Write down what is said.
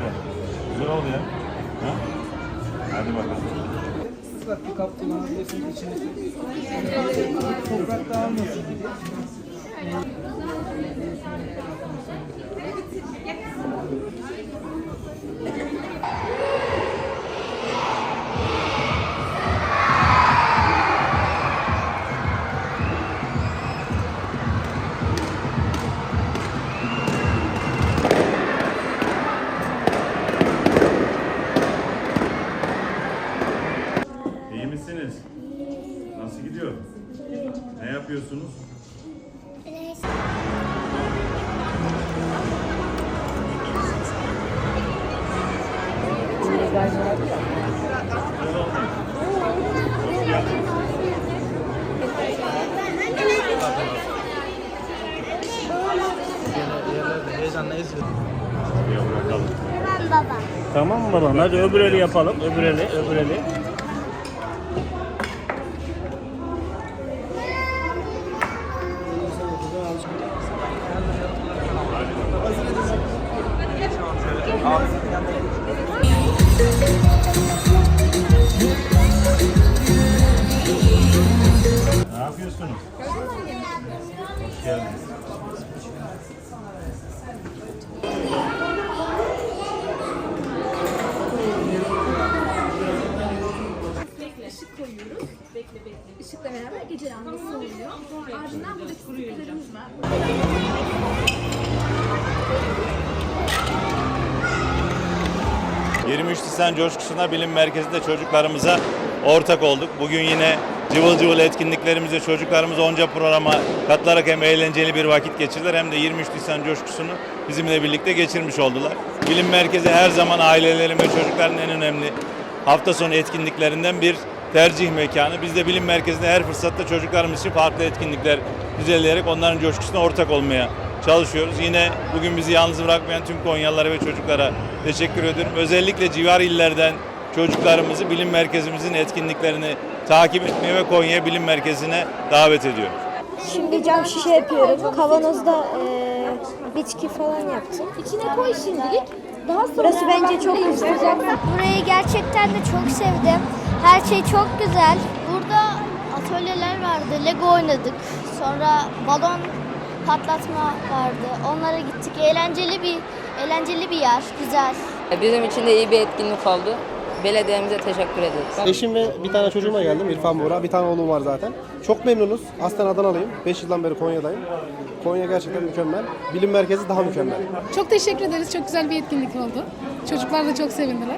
böyle. Güzel oldu ya. Ha? Hadi bakalım. Siz bak bir kap kullanabilirsiniz içinizi. Toprak dağılmasın diye. Yapıyorsunuz? Ya bırakalım. Tamam baba. Tamam mı babam? Hadi öbür eli yapalım. Öbür eli, öbür eli. Işık koyuyoruz. Bekle bekle. Gece lambası. Ardından buradaki stickerlarımız var. Hı. 23 Nisan coşkusuna bilim merkezinde çocuklarımıza ortak olduk. Bugün yine cıvıl cıvıl etkinliklerimizde çocuklarımız onca programa katılarak hem eğlenceli bir vakit geçirdiler hem de 23 Nisan coşkusunu bizimle birlikte geçirmiş oldular. Bilim merkezi her zaman ailelerin ve çocukların en önemli hafta sonu etkinliklerinden bir tercih mekanı. Biz de bilim merkezinde her fırsatta çocuklarımız için farklı etkinlikler düzenleyerek onların coşkusuna ortak olmaya çalışıyoruz. Yine bugün bizi yalnız bırakmayan tüm Konyalılara ve çocuklara teşekkür ediyorum. Özellikle civar illerden çocuklarımızı bilim merkezimizin etkinliklerini takip etmeye ve Konya Bilim Merkezi'ne davet ediyorum. Şimdi cam şişe yapıyorum. Kavanozda eee bitki falan yaptım. İçine koy şimdilik. Daha sonra Burası bence çok güzel. Burayı gerçekten de çok sevdim. Her şey çok güzel. Burada atölyeler vardı. Lego oynadık. Sonra balon patlatma vardı. Onlara gittik. Eğlenceli bir eğlenceli bir yer. Güzel. Bizim için de iyi bir etkinlik oldu. Belediyemize teşekkür ederiz. Eşim ve bir tane çocuğuma geldim. İrfan Buğra. Bir tane oğlum var zaten. Çok memnunuz. Aslen Adanalıyım. 5 yıldan beri Konya'dayım. Konya gerçekten mükemmel. Bilim merkezi daha mükemmel. Çok teşekkür ederiz. Çok güzel bir etkinlik oldu. Çocuklar da çok sevindiler.